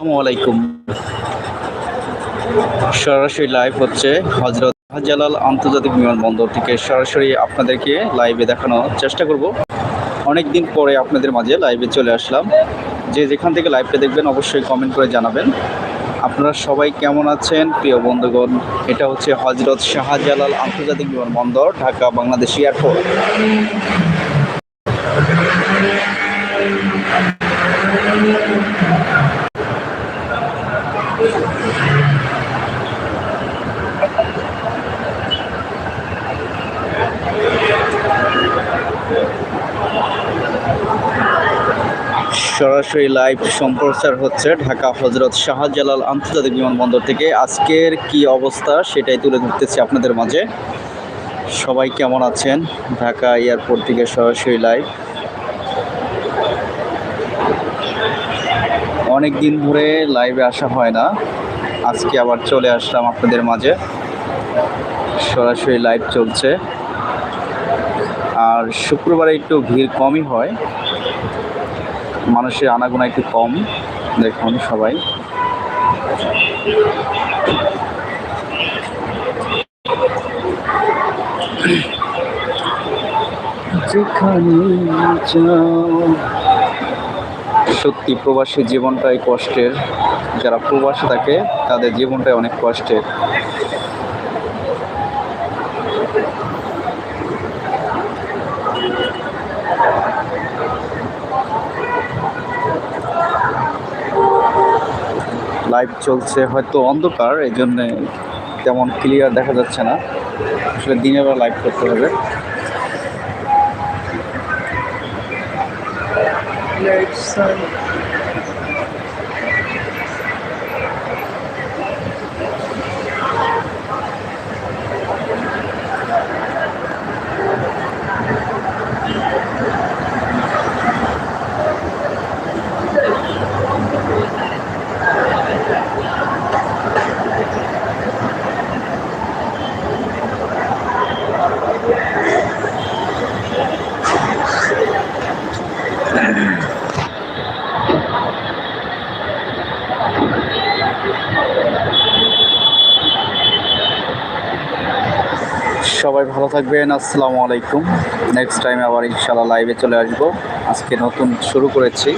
আসসালামু আলাইকুম। সরাসরি লাইভ হচ্ছে হজরত শাহজালাল আন্তর্জাতিক বিমানবন্দর থেকে সরাসরি আপনাদেরকে লাইভে দেখানোর চেষ্টা করব। অনেক দিন পরে আপনাদের মাঝে লাইভে চলে আসলাম। যে যেখান থেকে লাইভটা দেখবেন অবশ্যই কমেন্ট করে জানাবেন। আপনারা সবাই কেমন আছেন? প্রিয় বন্ধুগণ, এটা হচ্ছে হজরত শাহজালাল আন্তর্জাতিক বিমানবন্দর, ঢাকা, বাংলাদেশ এয়ারপোর্ট। সরাসরি লাইভ সম্প্রচার হচ্ছে ঢাকা হজরত শাহজালাল আন্তর্জাতিক বিমানবন্দর থেকে। আজকের কি অবস্থা সেটাই তুলে ধরতেছি আপনাদের মাঝে। সবাই কেমন আছেন? ঢাকা এয়ারপোর্ট থেকে সরাসরি লাইভ অনেক দিন ধরে লাইভে আসা হয় না। আজকে আবার চলে আসলাম আপনাদের মাঝে। সরাসরি লাইভ চলছে। আর শুক্রবারে একটু ভিড় কমই হয়। মানুষের আনাগোনা একটু কম দেখুন সবাই। সত্যি প্রবাসী জীবনটাই কষ্টের। যারা প্রবাসী থাকে তাদের জীবনটাই অনেক কষ্টের। লাইভ চলছে হয়তো অন্ধকার এই জন্যে তেমন ক্লিয়ার দেখা যাচ্ছে না। আসলে দিনের বেলা লাইভ করতে হবে। সবাই ভালো থাকবেন। আসসালামু আলাইকুম। নেক্সট টাইম আবার ইনশাল্লাহ লাইভে চলে আসব। আজকে নতুন শুরু করেছি।